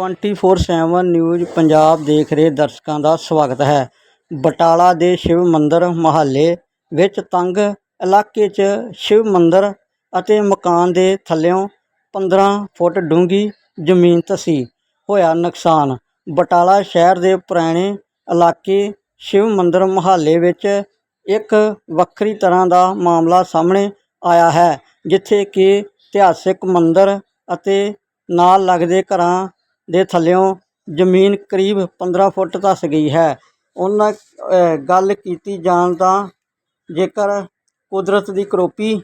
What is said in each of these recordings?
24/7 news Punjab ਦੇਖ ਰਹੇ ਦਰਸ਼ਕਾਂ ਦਾ ਸਵਾਗਤ ਹੈ। ਬਟਾਲਾ ਦੇ ਸ਼ਿਵ ਮੰਦਰ ਮਹੱਲੇ ਵਿੱਚ ਤੰਗ ਇਲਾਕੇ 'ਚ ਸ਼ਿਵ ਮੰਦਰ ਅਤੇ ਮਕਾਨ ਦੇ ਥੱਲਿਓਂ 15 ਫੁੱਟ ਡੂੰਘੀ ਜ਼ਮੀਨ ਧੱਸੀ ਹੋਇਆ ਨੁਕਸਾਨ। ਬਟਾਲਾ ਸ਼ਹਿਰ ਦੇ ਪੁਰਾਣੇ ਇਲਾਕੇ ਸ਼ਿਵ ਮੰਦਰ ਮਹੱਲੇ ਵਿੱਚ ਇੱਕ ਵੱਖਰੀ ਤਰ੍ਹਾਂ ਦਾ ਮਾਮਲਾ ਸਾਹਮਣੇ ਆਇਆ ਹੈ, ਜਿੱਥੇ ਕਿ ਇਤਿਹਾਸਿਕ ਮੰਦਰ ਅਤੇ ਨਾਲ ਲੱਗਦੇ ਘਰਾਂ ਦੇ ਥੱਲਿਓਂ ਜ਼ਮੀਨ ਕਰੀਬ 15 ਫੁੱਟ ਧੱਸ ਗਈ ਹੈ। ਉਹਨਾਂ ਗੱਲ ਕੀਤੀ ਜਾਣ ਤਾਂ ਜੇਕਰ ਕੁਦਰਤ ਦੀ ਕਰੋਪੀ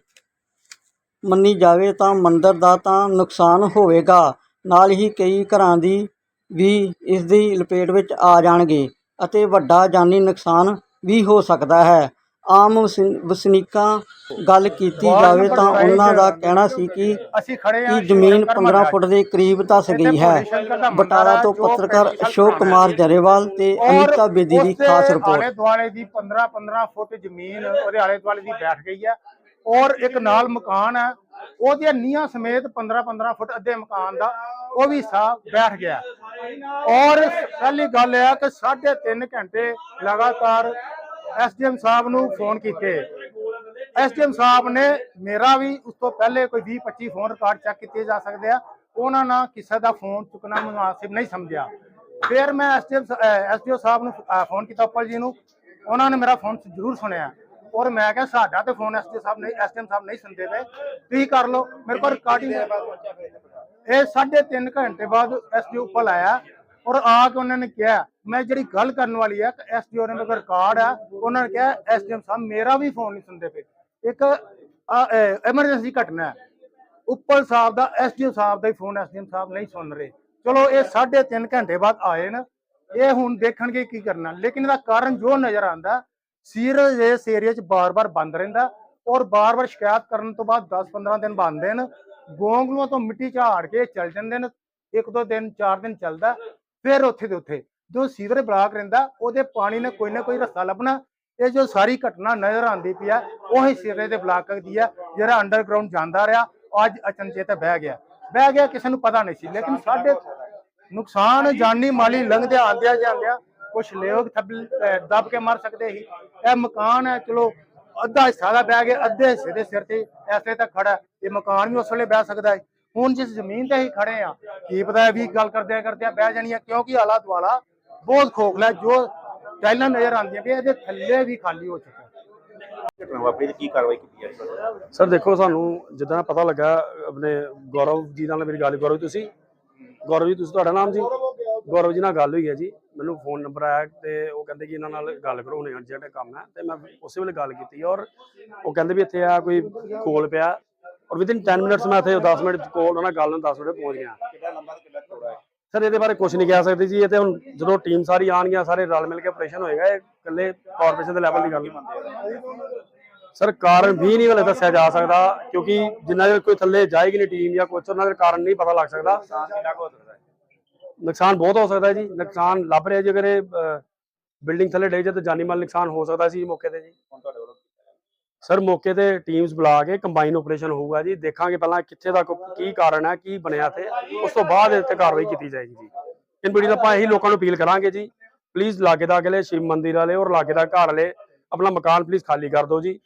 ਮੰਨੀ ਜਾਵੇ ਤਾਂ ਮੰਦਰ ਦਾ ਤਾਂ ਨੁਕਸਾਨ ਹੋਵੇਗਾ। ਨਾਲ ਹੀ ਕਈ ਘਰਾਂ ਦੀ ਵੀ ਇਸ ਦੀ ਲਪੇਟ ਵਿੱਚ ਆ ਜਾਣਗੇ ਅਤੇ ਵੱਡਾ ਜਾਨੀ ਨੁਕਸਾਨ ਵੀ ਹੋ ਸਕਦਾ ਹੈ। ਆਮ ਵਸਨ- ਵਸਨੀਕਾਂ ਗੱਲ ਕੀਤੀ ਜਾਵੇ ਤਾਂ ਉਹਨਾਂ ਦਾ ਕਹਿਣਾ ਸੀ ਕਿ ਅਸੀਂ ਖੜੇ ਕਿ ਹਾਂ ਜ਼ਮੀਨ 15 ਫੁੱਟ ਦੇ ਕਰੀਬ ਧੱਸ ਗਈ ਹੈ। ਬਟਾਲਾ ਤੋਂ ਪੱਤਰਕਾਰ ਅਸ਼ੋਕ ਕੁਮਾਰ ਜਰੇਵਾਲ ਤੇ ਅਨੀਤਾ ਬੇਦੀ ਦੀ ਖਾਸ ਆਲੇ ਰਿਪੋਰਟ। ਦੁਆਲੇ ਦੀ 15 15 ਫੁੱਟ ਜ਼ਮੀਨ ਉਹਦੇ ਆਲੇ ਦੁਆਲੇ ਦੀ ਬੈਠ ਗਈ ਹੈ ਔਰ ਇੱਕ ਨਾਲ ਮਕਾਨ ਹੈ। ਉਹਦੀਆਂ ਨੀਹਾਂ ਸਮੇਤ 15 15 ਫੁੱਟ ਅੱਧੇ ਮਕਾਨ ਦਾ ਉਹ ਵੀ ਸਾਹ ਬੈਠ ਗਿਆ। ਔਰ ਪਹਿਲੀ ਗੱਲ ਇਹ ਆ ਕਿ 3.5 ਘੰਟੇ ਲਗਾਤਾਰ ਐਸਡੀਐਮ ਸਾਹਿਬ ਨੂੰ ਫੋਨ ਕੀਤੇ। ਐਸਡੀਐਮ ਸਾਹਿਬ ਨੇ ਮੇਰਾ ਵੀ ਉਸ ਤੋਂ ਪਹਿਲੇ ਕੋਈ 20 25 ਫੋਨ ਰਿਕਾਰਡ ਚੈੱਕ ਕੀਤੇ ਜਾ ਸਕਦੇ ਆ। ਉਹਨਾਂ ਨਾਲ ਕਿਸੇ ਦਾ ਫੋਨ ਚੁੱਕਣਾ ਮੁਨਾਸਿਬ ਨਹੀਂ ਸਮਝਿਆ। ਫਿਰ ਮੈਂ ਐਸਡੀਐਮ ਐਸਡੀਓ ਸਾਹਿਬ ਨੂੰ ਫੋਨ ਕੀਤਾ ਉੱਪਲ ਜੀ ਨੂੰ। ਉਹਨਾਂ ਨੇ ਮੇਰਾ ਫੋਨ ਜ਼ਰੂਰ ਸੁਣਿਆ। ਔਰ ਮੈਂ ਕਿਹਾ ਸਾਡਾ ਤੇ ਫੋਨ ਐਸਡੀਓ ਸਾਹਿਬ ਨਹੀਂ ਐਸਡੀਐਮ ਸਾਹਿਬ ਨਹੀਂ ਸੁਣਦੇ ਪਏ। ਤੁਸੀਂ ਕਰ ਲਓ। ਮੇਰੇ ਕੋਲ ਰਿਕਾਰਡਿੰਗ ਇਹ ਸਾਢੇ ਤਿੰਨ ਘੰਟੇ ਬਾਅਦ ਐਸਡੀਓ ਉੱਪਲ ਆਇਆ। ਔਰ ਆ ਕੇ ਉਹਨਾਂ ਨੇ ਕਿਹਾ, ਮੈਂ ਜਿਹੜੀ ਗੱਲ ਕਰਨ ਵਾਲੀ ਹੈ ਐਸਡੀਓ ਨੇ ਮੇਰੇ ਰਿਕਾਰਡ ਆ, ਉਹਨਾਂ ਨੇ ਕਿਹਾ ਐਸਡੀਐਮ ਸਾਹਿਬ ਮੇਰਾ ਵੀ ਫੋਨ ਨਹੀਂ ਸੁਣਦੇ ਪਏ। ਇੱਕ ਐਮਰਜੈਂਸੀ ਘਟਨਾ ਹੈ। ਉੱਪਲ ਸਾਹਿਬ ਦਾ ਐਸਡੀਓ ਸਾਹਿਬ ਦਾ ਹੀ ਫੋਨ ਐਸਡੀਐਮ ਸਾਹਿਬ ਨਹੀਂ ਸੁਣ ਰਹੇ। ਚਲੋ, ਇਹ ਸਾਢੇ ਤਿੰਨ ਘੰਟੇ ਬਾਅਦ ਆਏ ਨੇ। ਇਹ ਹੁਣ ਦੇਖਣਗੇ ਕੀ ਕਰਨਾ। ਲੇਕਿਨ ਇਹਦਾ ਕਾਰਨ ਜੋ ਨਜ਼ਰ ਆਂਦਾ ਸੀਰਜ ਇਸ ਏਰੀਆ 'ਚ ਬਾਰ-ਬਾਰ ਬੰਦ ਰਹਿੰਦਾ ਔਰ ਬਾਰ-ਬਾਰ ਸ਼ਿਕਾਇਤ ਕਰਨ ਤੋਂ ਬਾਅਦ 10-15 ਦਿਨ ਬੰਦੇ ਨੇ। ਗੋਂਗਲੂਆਂ ਤੋਂ ਮਿੱਟੀ ਝਾੜ ਕੇ ਚੱਲ ਜਾਂਦੇ ਨੇ। ਇੱਕ ਦੋ ਦਿਨ, ਚਾਰ ਦਿਨ ਚੱਲਦਾ। ਫਿਰ ਉੱਥੇ ਦੇ ਉੱਥੇ ਜੋ ਸੀਵਰ ਬਲਾਕ ਰਹਿੰਦਾ, ਉਹਦੇ ਪਾਣੀ ਨੇ ਕੋਈ ਨਾ ਕੋਈ ਰਸਤਾ ਲੱਭਣਾ, ਇਹ ਜੋ ਸਾਰੀ ਘਟਨਾ ਨਜ਼ਰ ਆਉਂਦੀ ਪਈ ਆ, ਉਹੀ ਸਿਰੇ ਦੇ ਬਲਾਕ ਦੀ ਆ, ਜਿਹੜਾ ਅੰਡਰਗਰਾਉਂਡ ਜਾਂਦਾ ਰਿਹਾ, ਅੱਜ ਅਚਨਚੇਤ ਬਹਿ ਗਿਆ। ਬਹਿ ਗਿਆ, ਕਿਸੇ ਨੂੰ ਪਤਾ ਨਹੀਂ ਸੀ, ਲੇਕਿਨ ਸਾਡੇ ਨੁਕਸਾਨ ਜਾਨੀ ਮਾਲੀ ਲੰਘਦਿਆਂ ਆਂਦਿਆਂ ਜਾਂਦਿਆਂ ਕੁਝ ਲੋਕ ਦੱਬ ਕੇ ਮਰ ਸਕਦੇ ਸੀ। ਇਹ ਮਕਾਨ ਹੈ, ਚਲੋ, ਅੱਧਾ ਹਿੱਸਾ ਦਾ ਬਹਿ ਗਿਆ, ਅੱਧੇ ਹਿੱਸੇ ਦੇ ਸਿਰ ਤੇ ਐਸਲੇ ਤਾਂ ਖੜਾ ਇਹ ਮਕਾਨ ਵੀ ਉਸ ਵੇਲੇ ਬਹਿ ਸਕਦਾ ਹੈ। ਹੁਣ ਜਿਸ ਜ਼ਮੀਨ ਤੇ ਹੀ ਖੜੇ ਆ ਕੀ ਪਤਾ ਵੀ ਗੱਲ ਕਰਦਿਆਂ ਕਰਦਿਆਂ ਬਹਿ ਜਾਣੀ ਹੈ ਕਿਉਂਕਿ ਆਲਾ ਦੁਆਲਾ ਬਹੁਤ ਖੋਖਲਾ ਜੋ ਟਾਈਲਾਂ ਨਜ਼ਰ ਆਉਂਦੀਆਂ ਵੀ ਇਹਦੇ ਥੱਲੇ ਵੀ ਖਾਲੀ ਹੋ ਚੁੱਕਾ ਸਰ ਦੇਖੋ ਸਾਨੂੰ ਜਿੱਦਾਂ ਪਤਾ ਲੱਗਾ ਆਪਣੇ ਗੌਰਵ ਜੀ ਨਾਲ ਮੇਰੀ ਗੱਲ ਗੌਰਵ ਤੁਸੀਂ। ਗੌਰਵ ਜੀ ਤੁਸੀਂ ਤੁਹਾਡਾ ਨਾਮ ਜੀ? ਗੌਰਵ ਜੀ ਨਾਲ ਗੱਲ ਹੋਈ ਹੈ ਜੀ। ਮੈਨੂੰ ਫੋਨ ਨੰਬਰ ਆਇਆ ਤੇ ਉਹ ਕਹਿੰਦੇ ਕਿ ਇਹਨਾਂ ਨਾਲ ਗੱਲ ਕਰੋ ਹੁਣੇ ਅਰਜੈਂਟ ਕੰਮ ਹੈ। ਤੇ ਮੈਂ ਉਸੇ ਵੇਲੇ ਗੱਲ ਕੀਤੀ ਔਰ ਉਹ ਕਹਿੰਦੇ ਵੀ ਇੱਥੇ ਆ ਕੋਈ ਕੋਲ ਪਿਆ। ਔਰ ਵਿਦਿਨ 10 ਮਿੰਟਸ ਮੈਂ ਇੱਥੇ 10 ਮਿੰਟ ਕੋਲ ਉਹਨਾਂ ਨਾਲ ਗੱਲ ਨੂੰ 10 ਮਿੰਟ ਪਹੁੰਚ ਗਿਆ। ਕਿੰਨਾ ਲੰਬਾ ਤੇ ਕਿੰਨਾ ਚੌੜਾ ਹੈ? ਸਰ ਇਹਦੇ ਬਾਰੇ ਕੁਝ ਨਹੀਂ ਕਹਿ ਸਕਦੇ ਜੀ ਇਹ ਤੇ ਹੁਣ ਜਦੋਂ ਟੀਮ ਸਾਰੀ ਆਣਗੀਆਂ ਸਾਰੇ ਰਲ ਮਿਲ ਕੇ ਆਪਰੇਸ਼ਨ ਹੋਏਗਾ ਇਹ ਇਕੱਲੇ ਕਾਰਪੋਰੇਸ਼ਨ ਦੇ ਲੈਵਲ ਦੀ ਗੱਲ ਨਹੀਂ। ਸਰ ਕਾਰਨ ਵੀ ਨਹੀਂ ਹਲੇ ਦੱਸਿਆ ਜਾ ਸਕਦਾ ਕਿਉਂਕਿ ਜਿੰਨਾ ਚਿਰ ਕੋਈ ਥੱਲੇ ਜਾਏਗੀ ਨਹੀਂ ਟੀਮ ਜਾਂ ਕੁਛ ਉਹਨਾਂ ਦੇ ਕਾਰਨ ਨਹੀਂ ਪਤਾ ਲੱਗ ਸਕਦਾ। ਨੁਕਸਾਨ ਬਹੁਤ ਹੋ ਸਕਦਾ ਜੀ ਨੁਕਸਾਨ ਲੱਭ ਰਿਹਾ ਜੀ ਅਗਰ ਇਹ ਬਿਲਡਿੰਗ ਥੱਲੇ ਡੇ ਜੇ ਤਾਂ ਜਾਨੀ ਮਾਲ ਨੁਕਸਾਨ ਹੋ ਸਕਦਾ ਸੀ ਮੌਕੇ ਤੇ ਜੀ। ਸਰ, ਮੌਕੇ ਤੇ ਟੀਮਸ ਬੁਲਾ ਕੇ ਕੰਬਾਈਨ ਆਪਰੇਸ਼ਨ ਹੋਊਗਾ ਜੀ। ਦੇਖਾਂਗੇ ਪਹਿਲਾਂ ਕਿੱਥੇ ਤੱਕ ਕੀ ਕਾਰਨ ਹੈ, ਕੀ ਬਣਿਆ ਤੇ ਉਸ ਤੋਂ ਬਾਅਦ ਇਹ ਕਾਰਵਾਈ ਕੀਤੀ ਜਾਏਗੀ ਜੀ। ਇਨ ਦਾ ਆਪਾਂ ਇਹੀ ਲੋਕਾਂ ਨੂੰ ਅਪੀਲ ਕਰਾਂਗੇ ਜੀ। ਪਲੀਜ਼ ਲਾਗੇ ਦਾ ਅਗਲੇ ਸ਼ਿਵ ਮੰਦਿਰ ਵਾਲੇ ਔਰ ਲਾਗੇ ਦਾ ਘਰ ਵਾਲੇ, ਆਪਣਾ ਮਕਾਨ ਪਲੀਜ਼ ਖਾਲੀ ਕਰ ਦਿਓ ਜੀ।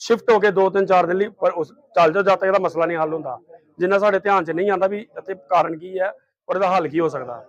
ਸ਼ਿਫਟ ਹੋ ਕੇ 2-3 4 ਦਿਨ ਲਈ ਪਰ ਉਸ ਚੱਲ ਜਾਓ, ਜਦ ਤੱਕ ਇਹਦਾ ਮਸਲਾ ਨਹੀਂ ਹੱਲ ਹੁੰਦਾ। ਜਿੰਨਾ ਸਾਡੇ ਧਿਆਨ 'ਚ ਨਹੀਂ ਆਉਂਦਾ ਵੀ ਇੱਥੇ ਕਾਰਨ ਕੀ ਹੈ ਔਰ ਇਹਦਾ ਹੱਲ ਕੀ ਹੋ ਸਕਦਾ।